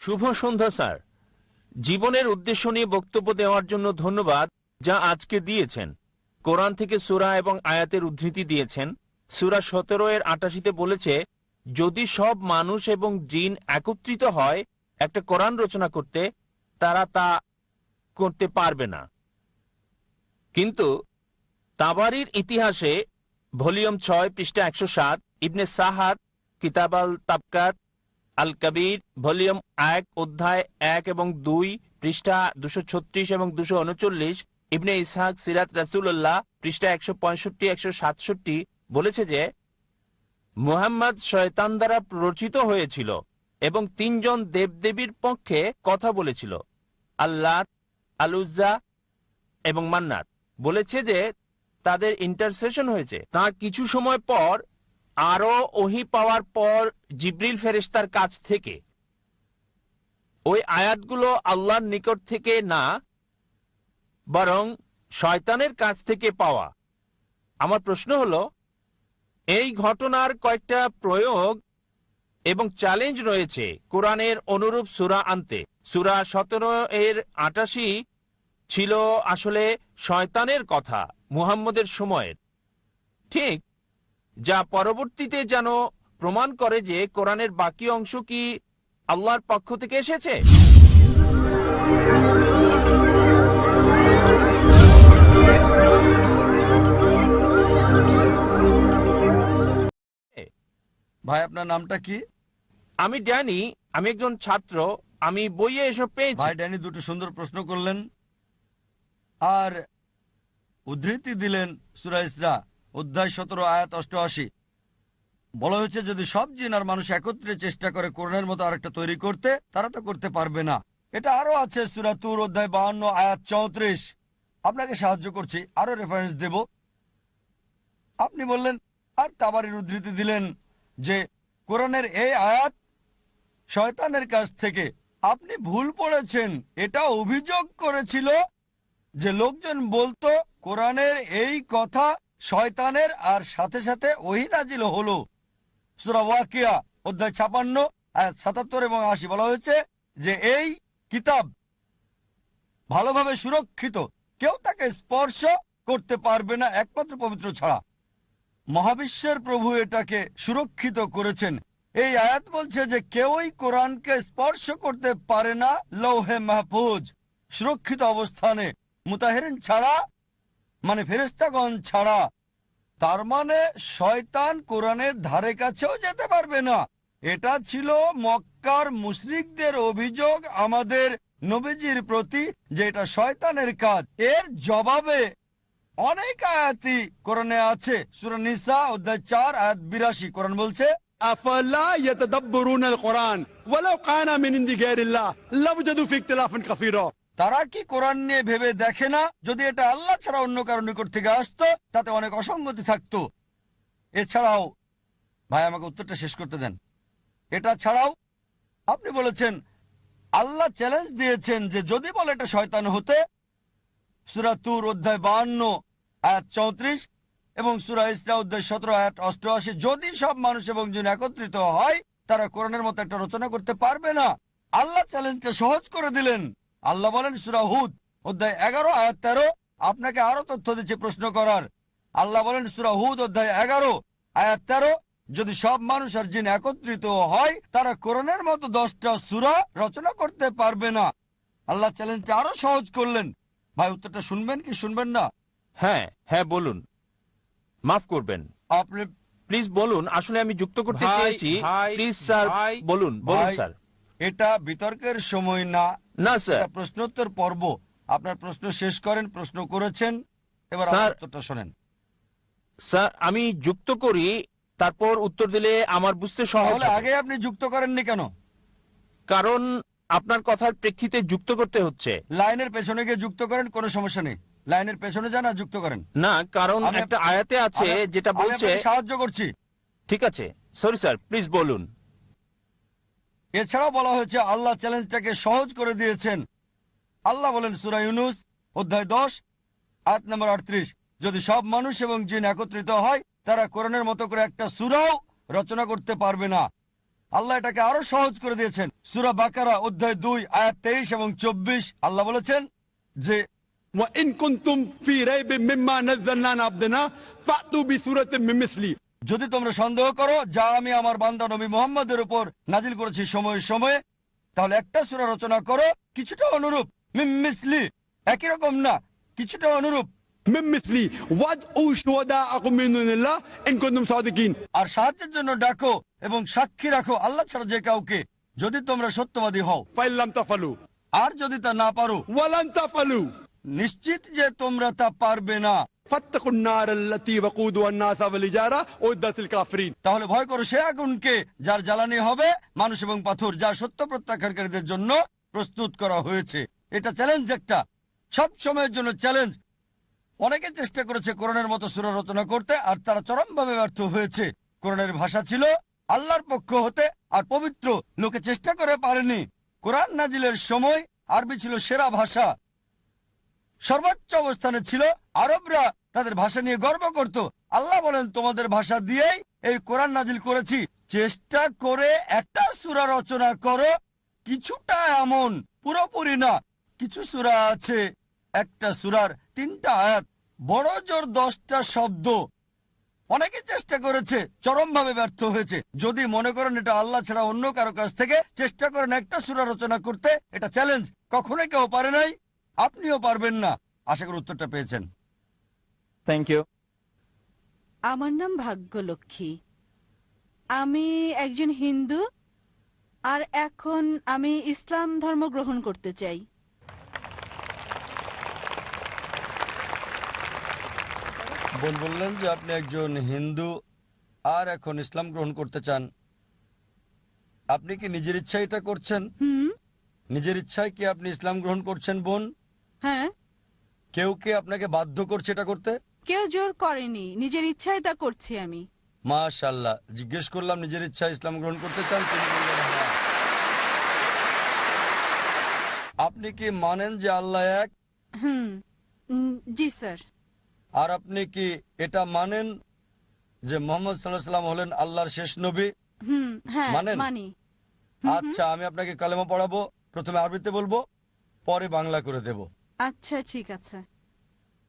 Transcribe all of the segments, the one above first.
শুভ সন্ধ্যা, sir. জীবনের উদ্দেশ্য নিয়ে বক্তব্য দেওয়ার জন্য ধন্যবাদ যা আজকে দিয়েছেন। কোরআন থেকে সুরা এবং আয়াতের উদ্ধৃতি দিয়েছেন। সুরা সতেরো এর আটাশিতে বলেছে, যদি সব মানুষ এবং জিন একত্রিত হয় একটা কোরআন রচনা করতে, তারা তা করতে পারবে না। কিন্তু তাবারির ইতিহাসে ভলিউম ছয় পৃষ্ঠা একশো সাত, ইবনে সাহাদ কিতাব আল তাবকাত, আল কবির, ভলিউম এক, অধ্যায় এক এবং দুই, পৃষ্ঠা দুশো ছত্রিশ এবং দুশো উনচল্লিশ। ইবনে ইসহাক সিরাত রাসুল্লাহ পৃষ্ঠা একশো পঁয়ষট্টি, একশো সাতষট্টি, বলেছে যে, মুহাম্মদ শয়তান দ্বারা রচিত হয়েছিল এবং তিনজন দেবদেবীর পক্ষে কথা বলেছিল। আল্লাহ আলুজ্জা এবং মান্নাত বলেছে যে, তাদের ইন্টারসেশন হয়েছে। তার কিছু সময় পর আরও ওহি পাওয়ার পর জিব্রিল ফেরেশতার কাছ থেকে, ওই আয়াতগুলো আল্লাহর নিকট থেকে না, বরং শয়তানের কাছ থেকে পাওয়া। আমার প্রশ্ন হল, এই ঘটনার কয়েকটা প্রয়োগ এবং চ্যালেঞ্জ রয়েছে কোরআনের অনুরূপ সুরা আনতে। সুরা সতেরো এর আটাশি ছিল আসলে শয়তানের কথা, মুহাম্মদের সময়ের। ঠিক যা পরবর্তীতে যেন প্রমাণ করে যে কোরআনের বাকি অংশ কি আল্লাহর পক্ষ থেকে এসেছে। ভাই আপনার নামটা কি? আমি ড্যানি আমি একজন ছাত্র আমি বইয়ে এসব পেয়েছি। ভাই ড্যানি দুটো সুন্দর প্রশ্ন করলেন। আর উদ্ধৃতি দিলেন সুরা ইসরা। অধ্যায় সতেরো, আয়াত অষ্টআশি। বলা হয়েছে, যদি সব জিন আর মানুষ একত্রে চেষ্টা করে করোনার মতো আরেকটা তৈরি করতে, তারা তো করতে পারবে না। এটা আরও আছে সুরা তুর, অধ্যায় বাহান্ন, আয়াত চৌত্রিশ। আপনাকে সাহায্য করছি আরও রেফারেন্স দেব। আপনি বললেন, আর তাবারের উদ্ধৃতি দিলেন যে, কোরআনের এই আয়াত শয়তানের কাছ থেকে। আপনি ভুল পড়েছেন, এটা অভিযোগ করেছিল যে লোকজন বলতো, কোরআনের এই কথা শয়তানের আর সাথে সাথে ওহি নাজিল হলো। সুরা ওয়াকিয়া, অধ্যায় ছাপান্ন সাতাত্তর এবং আশি। বলা হয়েছে যে এই কিতাব ভালোভাবে সুরক্ষিত। কেউ তাকে স্পর্শ করতে পারবে না, একমাত্র পবিত্র ছাড়া। মহাবিশ্বের প্রভু এটাকে সুরক্ষিত করেছেন। এই আয়াত বলছে যে কেউই কোরআনকে স্পর্শ করতে পারে না, লৌহে মাহফুজ, সুরক্ষিত অবস্থানে, মুতাহেরিন ছাড়া মানে ফেরেস্তাগণ ছাড়া, তার মানে শয়তান কোরআনের ধারে কাছেও যেতে পারবে না। এটা ছিল মক্কার মুশরিকদের অভিযোগ আমাদের নবীজির প্রতি যে এটা শয়তানের কাজ। এর জবাবে অনেক আয়াতি কোরআনে আছে। সুরনিসা অধ্যায় চার, আয়াত বিরাশি, কোরআন বলছে কোরআন ওয়ালাউ কানা মিন ইন্দি গায়রিল্লাহ লাবজাদু ফি ইখতিলাফান তারা কি কোরআন নিয়ে ভেবে দেখে না? যদি এটা আল্লাহ ছাড়া অন্য কারও নিকট থেকে আসতো, তাতে অনেক অসঙ্গতি থাকতো। এছাড়াও, ভাই, আমাকে উত্তরটা শেষ করতে দেন। এটা ছাড়াও, আপনি বলেছেন, আল্লাহ চ্যালেঞ্জ দিয়েছেন যে যদি বলে এটা শয়তান হতে সুরাতুর অধ্যায় বাহান্ন, আয়াত চৌত্রিশ এবং সুরা ইসরা অধ্যায় সতেরো, আয়াত অষ্টআশি, যদি সব মানুষ এবং জন একত্রিত হয়, তারা কোরআনের মতো একটা রচনা করতে পারবে না। আল্লাহ চ্যালেঞ্জটা সহজ করে দিলেন। আল্লাহ বলেন সুরা হুদ অধ্যায় এগারো আয়াত তেরো। আপনাকে আরও তথ্য দিচ্ছে প্রশ্ন করার। আল্লাহ বলেন সুরা হুদ অধ্যায় এগারো আয়াত তেরো যদি সব মানুষ আর জিন একত্রিত হয় তারা কোরআনের মতো দশটা সুরা রচনা করতে পারবে না। আল্লাহ চ্যালেঞ্জটা আরও সহজ করলেন। ভাই উত্তরটা শুনবেন কি শুনবেন না? হ্যাঁ হ্যাঁ বলুন। মাফ করবেন। আপনি প্লিজ বলুন আসলে আমি যুক্ত করতে চেয়েছি। প্লিজ স্যার ভাই। বলুন বলুন স্যার। এটা বিতর্কের সময় না। না স্যার। প্রশ্নোত্তর পর্ব। আপনার প্রশ্ন শেষ করেন প্রশ্ন করেছেন এবার স্যার, উত্তরটা শোনেন। স্যার আমি যুক্ত করি তারপর উত্তর দিলে আমার বুঝতে সহজ আগে আপনি যুক্ত করেননি কেন? কারণ আপনার কথার প্রেক্ষিতে যুক্ত করতে হচ্ছে। লাইনের পেছনে গিয়ে যুক্ত করেন কোনো সমস্যা নেই। লাইনের পেছনে যান আর যুক্ত করেন। না কারণ একটা আয়াতে আছে যেটা বলছে সাহায্য করছি। ঠিক আছে। সরি স্যার প্লিজ বলুন। এছাড়াও বলা হয়েছে আল্লাহ চ্যালেঞ্জটাকে সহজ করে দিয়েছেন আল্লাহ বলেন সুরা ইউনুস অধ্যায় দশ আট নম্বর আটত্রিশ যদি সব মানুষ এবং জিন একত্রিত হয় তারা কোরআনের মতো করে একটা সুরাও রচনা করতে পারবে না আল্লাহ এটাকে আরো সহজ করে দিয়েছেন সুরা বাকারা অধ্যায় দুই আয়াত তেইশ এবং চব্বিশ আল্লাহ বলেছেন যে وإن كنتم في ريب مما نزلنا على عبدنا فأتوا بسورة من مثلي যদি তোমরা সন্দেহ করো যা আমি আমার বান্দা নবী মোহাম্মদের উপর নাজিল করেছি সময়ে সময়ে তাহলে একটা সুরা রচনা করো কিছুটা অনুরূপ। মিমিসলি একই রকম না কিছুটা অনুরূপ। আর সাহায্যের জন্য ডাকো এবং সাক্ষী রাখো আল্লাহ ছাড়া যে কাউকে যদি তোমরা সত্যবাদী হও। আর যদি তা না পারো নিশ্চিত যে তোমরা তা পারবে না। তাহলে ভয় করো, সে আগুনকে যার জ্বালানি হবে, মানুষ এবং পাথর যা সত্য প্রত্যাখ্যানকারীদের জন্য প্রস্তুত করা হয়েছে। এটা চ্যালেঞ্জ একটা। সব সময়ের জন্য চ্যালেঞ্জ অনেকে চেষ্টা করেছে কোরআনের মতো সুরা রচনা করতে, আর তারা চরমভাবে ব্যর্থ হয়েছে। করোনার ভাষা ছিল আল্লাহর পক্ষ হতে, আর পবিত্র লোকে চেষ্টা করে পারেনি। কোরআন নাজিলের সময় আরবি ছিল সেরা ভাষা। সর্বোচ্চ অবস্থানে ছিল আরবরা তাদের ভাষা নিয়ে গর্ব করত। আল্লাহ বলেন, তোমাদের ভাষা দিয়েই এই কোরআন নাজিল করেছি। চেষ্টা করে একটা সূরা রচনা করো। কিছুটা এমন, পুরোপুরি না। কিছু সূরা আছে, একটা সুরার তিনটা আয়াত, বড় জোর দশটা শব্দ। অনেকে চেষ্টা করেছে, চরমভাবে ব্যর্থ হয়েছে। যদি মনে করেন এটা আল্লাহ ছাড়া অন্য কারও কাছ থেকে, চেষ্টা করেন একটা সূরা রচনা করতে। এটা চ্যালেঞ্জ কখনোই কেউ পারে নাই। আপনিও পারবেন না। আশা করি উত্তরটা পেয়েছেন। থ্যাংক ইউ আমার নাম ভাগ্যলক্ষ্মী। আমি একজন হিন্দু আর এখন আমি ইসলাম ধর্ম গ্রহণ করতে চাই। বোন বললেন যে আপনি একজন হিন্দু আর এখন ইসলাম গ্রহণ করতে চান। আপনি কি নিজের ইচ্ছায় এটা করছেন? হুম। নিজের ইচ্ছায় কি আপনি ইসলাম গ্রহণ করছেন বোন? হ্যাঁ। কেউ কে আপনাকে বাধ্য করছে এটা করতে? কেউ জোর করেনি। নিজের ইচ্ছায় তা করছি আমি। মাশাল্লাহ। জিজ্ঞেস করলাম নিজের ইচ্ছায় ইসলাম গ্রহণ করতে চান? তিনি বললেন হ্যাঁ। আপনি কি মানেন যে আল্লাহ এক? হুম। উম, জি স্যার। আর আপনি কি এটা মানেন যে মোহাম্মদ সাল্লাহ সাল্লাম হলেন আল্লাহর শেষ নবী? হুম হ্যাঁ মানেন? মানি। আচ্ছা আমি আপনাকে কালেমা পড়াবো প্রথমে আরবিতে বলব পরে বাংলা করে দেব। আচ্ছা ঠিক আছে।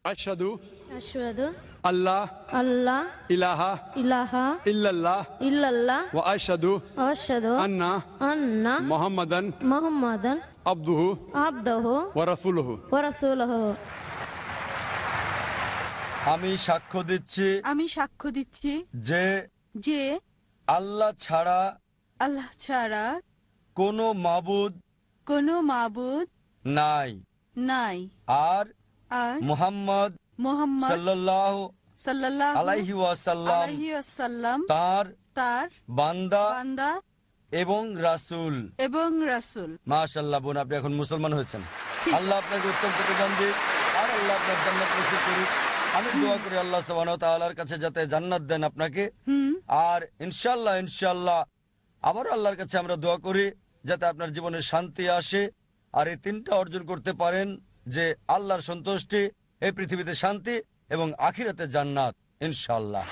আশহাদু আশহাদু আল্লাহ আল্লাহ ইলাহা ইলাহা ইল্লাল্লাহ ইল্লাল্লাহ ওয়া আশহাদু আশহাদু আন্না আন্না মুহাম্মাদান মুহাম্মাদান ওয়া রাসূলুহু ওয়া রাসূলুহু। আমি সাক্ষ্য দিচ্ছি আমি সাক্ষ্য দিচ্ছি যে যে আল্লাহ ছাড়া আল্লাহ ছাড়া কোনো মাবুদ কোনো মাবুদ নাই। নাই। আর আর মুহাম্মদ মোহাম্মদ সাল্লাল্লাহু সাল্লাল্লাহু আলাইহি ওয়াসাল্লাম আলাইহি ওয়াসাল্লাম তার তার বান্দা বান্দা এবং রাসূল। এবং রাসূল। মাশাআল্লাহ বোন আপনি এখন মুসলমান হয়েছেন। আল্লাহ আপনাকে উত্তম প্রতিদান দিক আর আল্লাহ আপনার জান্নাত নসিব করুক। আমি দোয়া করি আল্লাহ সুবহানাহু ওয়া তাআলার কাছে যাতে জান্নাত দেন আপনাকে। আর ইনশাল্লাহ ইনশাল্লাহ আবার আল্লাহর কাছে আমরা দোয়া করি যাতে আপনার জীবনে শান্তি আসে আর এই তিনটা অর্জন করতে পারেন। যে আল্লাহর সন্তুষ্টি এই পৃথিবীতে শান্তি এবং আখিরাতে জান্নাত ইনশাল্লাহ